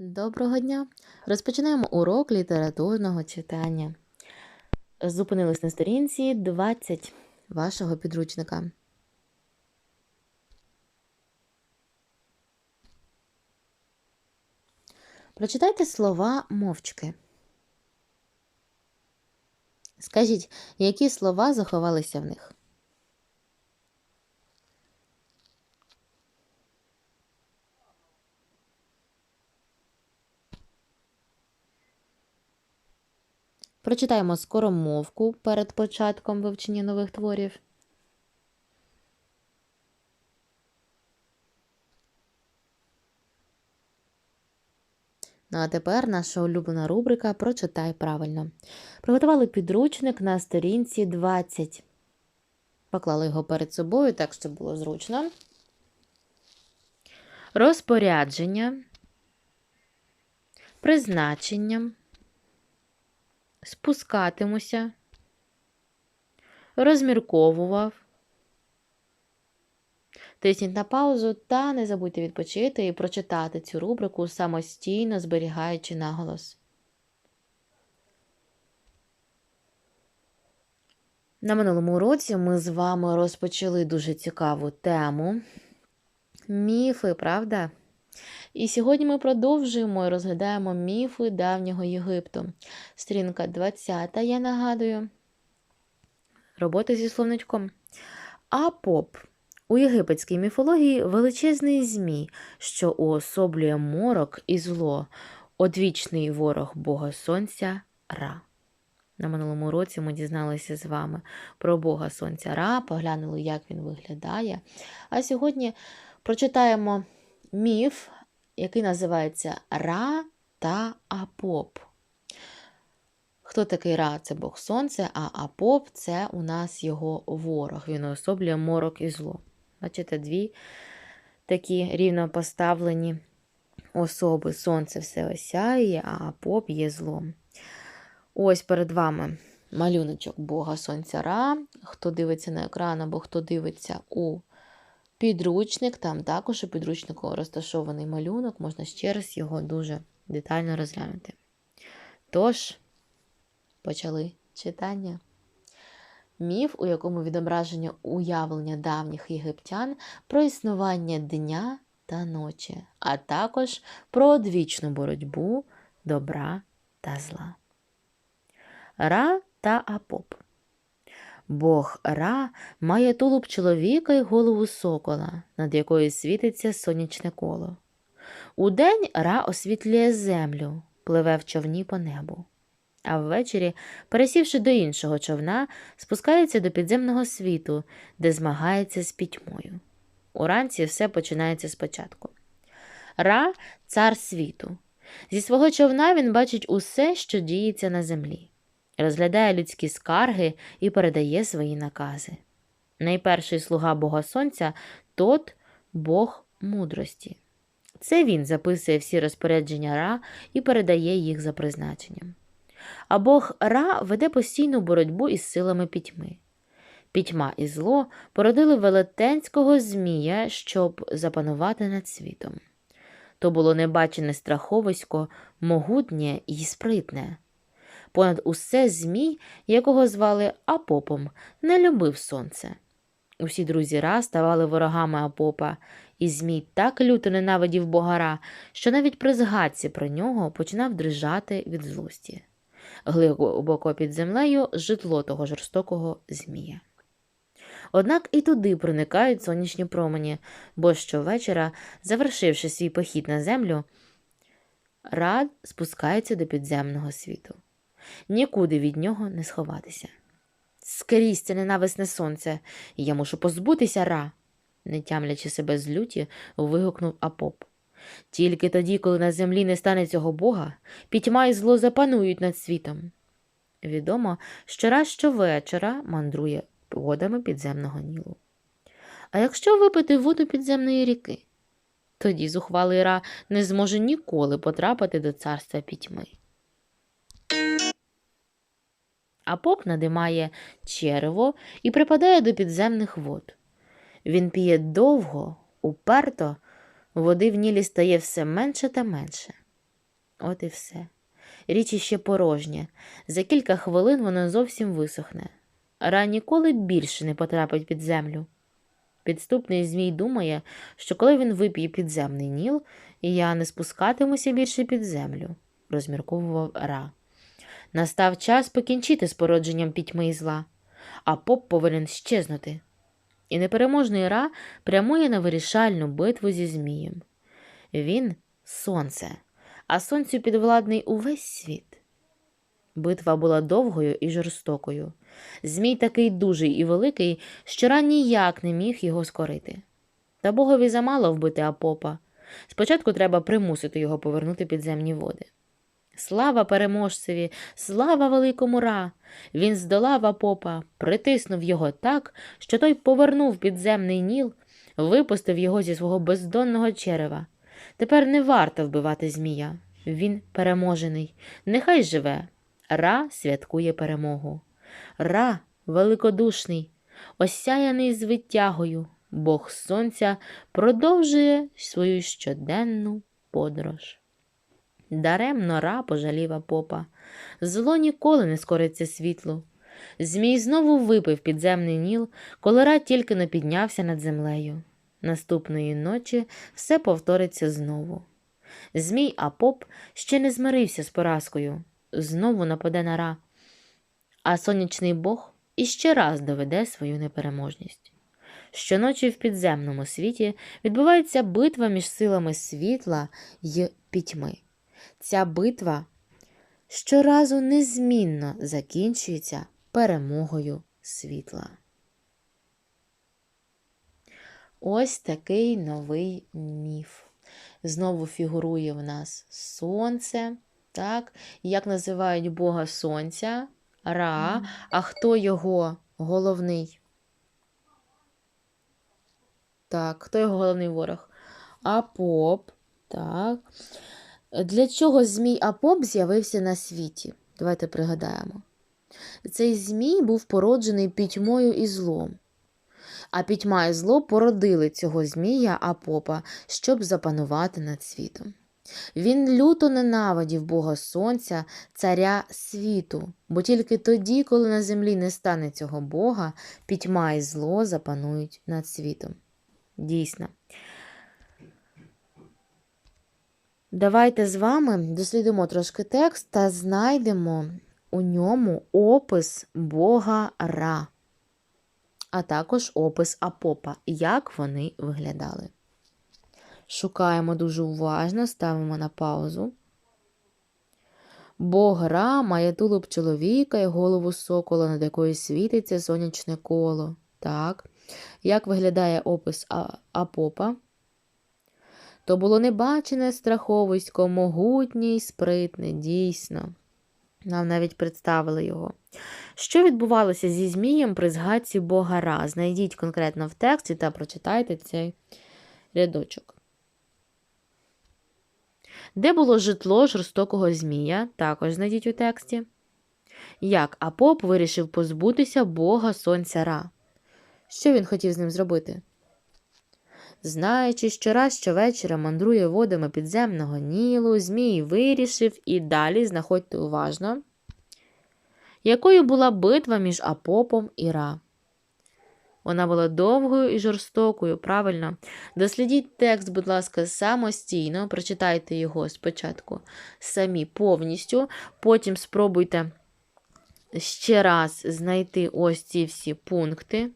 Доброго дня! Розпочинаємо урок літературного читання. Зупинились на сторінці 20 вашого підручника. Прочитайте слова мовчки. Скажіть, які слова заховалися в них? Прочитаємо скоромовку перед початком вивчення нових творів. Ну а тепер наша улюблена рубрика Прочитай правильно. Приготували підручник на сторінці 20. Поклали його перед собою, так щоб було зручно. Розпорядження. Призначення. Спускатимуся. Розмірковував. Тисніть на паузу та не забудьте відпочити і прочитати цю рубрику самостійно зберігаючи наголос. На минулому уроці ми з вами розпочали дуже цікаву тему міфи, правда? І сьогодні ми продовжуємо і розглядаємо міфи давнього Єгипту. Сторінка 20, я нагадую. Робота зі словничком. Апоп. У єгипетській міфології величезний змій, що уособлює морок і зло, одвічний ворог Бога Сонця Ра. На минулому році ми дізналися з вами про Бога Сонця Ра, поглянули, як він виглядає. А сьогодні прочитаємо міф, який називається Ра та Апоп. Хто такий Ра? Це Бог Сонце, а Апоп це у нас його ворог. Він уособлює морок і зло. Бачите, дві такі рівно поставлені особи. Сонце все осяє, а Апоп є злом. Ось перед вами малюночок Бога Сонця Ра. Хто дивиться на екран або хто дивиться у підручник, там також у підручнику розташований малюнок, можна ще раз його дуже детально розглянути. Тож, почали читання. Міф, у якому відображення уявлення давніх єгиптян про існування дня та ночі, а також про одвічну боротьбу добра та зла. Ра та Апоп. Бог Ра має тулуб чоловіка і голову сокола, над якою світиться сонячне коло. Удень Ра освітлює землю, пливе в човні по небу. А ввечері, пересівши до іншого човна, спускається до підземного світу, де змагається з пітьмою. Уранці все починається спочатку. Ра цар світу. Зі свого човна він бачить усе, що діється на землі розглядає людські скарги і передає свої накази. Найперший слуга Бога Сонця тот Бог мудрості. Це він записує всі розпорядження Ра і передає їх за призначенням. А Бог Ра веде постійну боротьбу із силами пітьми. Пітьма і зло породили велетенського Змія, щоб запанувати над світом. То було небачене страховисько, могутнє і спритне. Понад усе Змій, якого звали Апопом, не любив сонце. Усі друзі Ра ставали ворогами Апопа, і Змій так люто ненавидів богара, що навіть при згадці про нього починав дрижати від злості. Глибоко під землею житло того жорстокого Змія. Однак і туди проникають сонячні промені, бо щовечора, завершивши свій похід на землю, Рад спускається до підземного світу нікуди від нього не сховатися. Скрізь це ненависне сонце, я мушу позбутися ра, не тямлячи себе з люті, вигукнув Апоп. Тільки тоді, коли на землі не стане цього бога, пітьма і зло запанують над світом. Відомо, що раз щовечора мандрує водами підземного нілу. А якщо випити воду підземної ріки, тоді зухвалий Ра не зможе ніколи потрапити до царства пітьми а поп надимає черево і припадає до підземних вод. Він п'є довго, уперто, води в нілі стає все менше та менше. От і все. Річ іще порожня. За кілька хвилин воно зовсім висохне. Ра ніколи більше не потрапить під землю. Підступний Змій думає, що коли він вип'є підземний ніл, я не спускатимуся більше під землю, розмірковував Ра. Настав час покінчити з породженням пітьми і зла, а поп повинен щезнути. І непереможний Ра прямує на вирішальну битву зі Змієм. Він сонце, а сонцю підвладний увесь світ. Битва була довгою і жорстокою. Змій такий дужий і великий, що Ра ніяк не міг його скорити. Та богові замало вбити Апопа. Спочатку треба примусити його повернути підземні води. Слава переможцеві, слава великому Ра! Він здолав Апопа, притиснув його так, що той повернув підземний ніл, випустив його зі свого бездонного черева. Тепер не варто вбивати Змія. Він переможений. Нехай живе. Ра святкує перемогу. Ра великодушний, осяяний звитягою, Бог Сонця продовжує свою щоденну подорож. Даремно Ра пожалів Апопа. Зло ніколи не скориться світлу. Змій знову випив підземний ніл, коли Ра тільки не піднявся над землею. Наступної ночі все повториться знову. Змій Апоп ще не змирився з поразкою, знову нападе на Ра, а сонячний бог іще раз доведе свою непереможність. Щоночі в підземному світі відбувається битва між силами світла й пітьми. Ця битва щоразу незмінно закінчується перемогою світла. Ось такий новий міф. Знову фігурує в нас сонце. Так? Як називають Бога Сонця? Ра. А хто його головний? Так, хто його головний ворог? Апоп. Так. Для чого Змій Апоп з'явився на світі? Давайте пригадаємо. Цей Змій був породжений пітьмою і злом. А пітьма і зло породили цього Змія Апопа, щоб запанувати над світом. Він люто ненавидів Бога Сонця, царя світу, бо тільки тоді, коли на землі не стане цього Бога, пітьма і зло запанують над світом. Дійсно. Давайте з вами дослідимо трошки текст та знайдемо у ньому опис Бога Ра, а також опис Апопа, як вони виглядали. Шукаємо дуже уважно, ставимо на паузу. Бог Ра має тулуб чоловіка і голову сокола, над якою світиться сонячне коло. Так. Як виглядає опис Апопа? То було небачене страховисько, могутнє й спритне, дійсно. Нам навіть представили його. Що відбувалося зі Змієм при згадці Бога Ра? Знайдіть конкретно в тексті та прочитайте цей рядочок. Де було житло жорстокого Змія? Також знайдіть у тексті. Як Апоп вирішив позбутися Бога Сонця Ра? Що він хотів з ним зробити? Знаючи, що раз щовечора мандрує водами підземного нілу, Змій вирішив і далі знаходьте уважно, якою була битва між Апопом і Ра. Вона була довгою і жорстокою, правильно. Дослідіть текст, будь ласка, самостійно, прочитайте його спочатку самі повністю, потім спробуйте ще раз знайти ось ці всі пункти.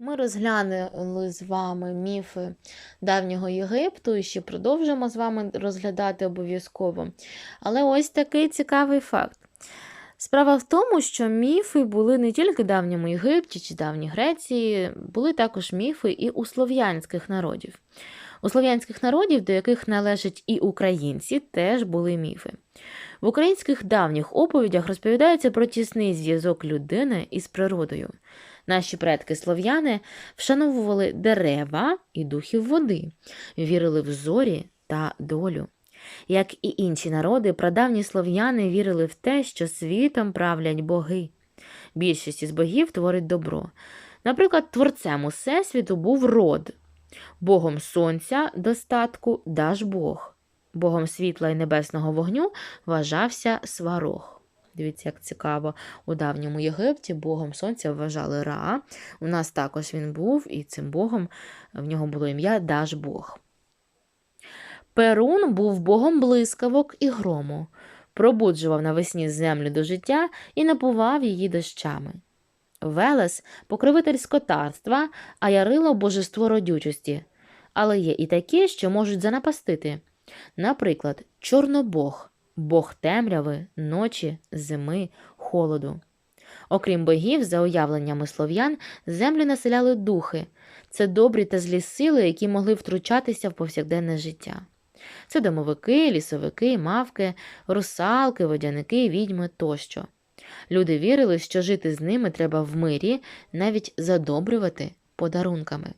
Ми розглянули з вами міфи давнього Єгипту і ще продовжимо з вами розглядати обов'язково. Але ось такий цікавий факт. Справа в тому, що міфи були не тільки в давньому Єгипті чи давній Греції, були також міфи і у слов'янських народів. У слов'янських народів, до яких належать і українці, теж були міфи. В українських давніх оповідях розповідається про тісний зв'язок людини із природою. Наші предки слов'яни вшановували дерева і духів води, вірили в зорі та долю. Як і інші народи, прадавні слов'яни вірили в те, що світом правлять боги. Більшість із богів творить добро. Наприклад, творцем усесвіту був род, Богом сонця достатку даж Бог. Богом світла і небесного вогню вважався сварог. Дивіться, як цікаво, у давньому Єгипті Богом сонця вважали Ра. У нас також він був, і цим Богом в нього було ім'я Даж Бог. Перун був богом блискавок і грому, пробуджував навесні землю до життя і напував її дощами. Велес покровитель скотарства, а ярило божество родючості. Але є і такі, що можуть занапастити. Наприклад, Чорнобог, бог темряви, ночі, зими, холоду. Окрім богів, за уявленнями слов'ян, землю населяли духи. Це добрі та злі сили, які могли втручатися в повсякденне життя. Це домовики, лісовики, мавки, русалки, водяники, відьми тощо. Люди вірили, що жити з ними треба в мирі, навіть задобрювати подарунками.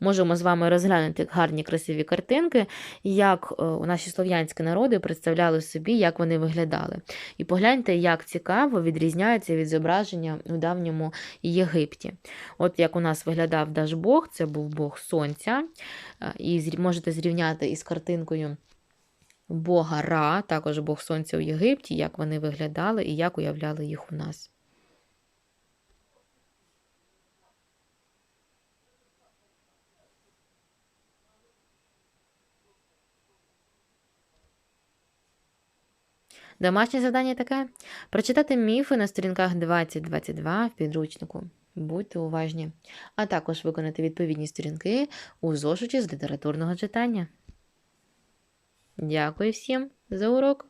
Можемо з вами розглянути гарні красиві картинки, як е, наші слов'янські народи представляли собі, як вони виглядали. І погляньте, як цікаво відрізняється від зображення у давньому Єгипті. От як у нас виглядав Дажбог, це був Бог Сонця, е, і можете зрівняти із картинкою. Бога Ра, також Бог Сонця у Єгипті, як вони виглядали і як уявляли їх у нас. Домашнє завдання таке: прочитати міфи на сторінках 20-22 в підручнику. Будьте уважні, а також виконати відповідні сторінки у зошиті з літературного читання. Дякую всім за урок!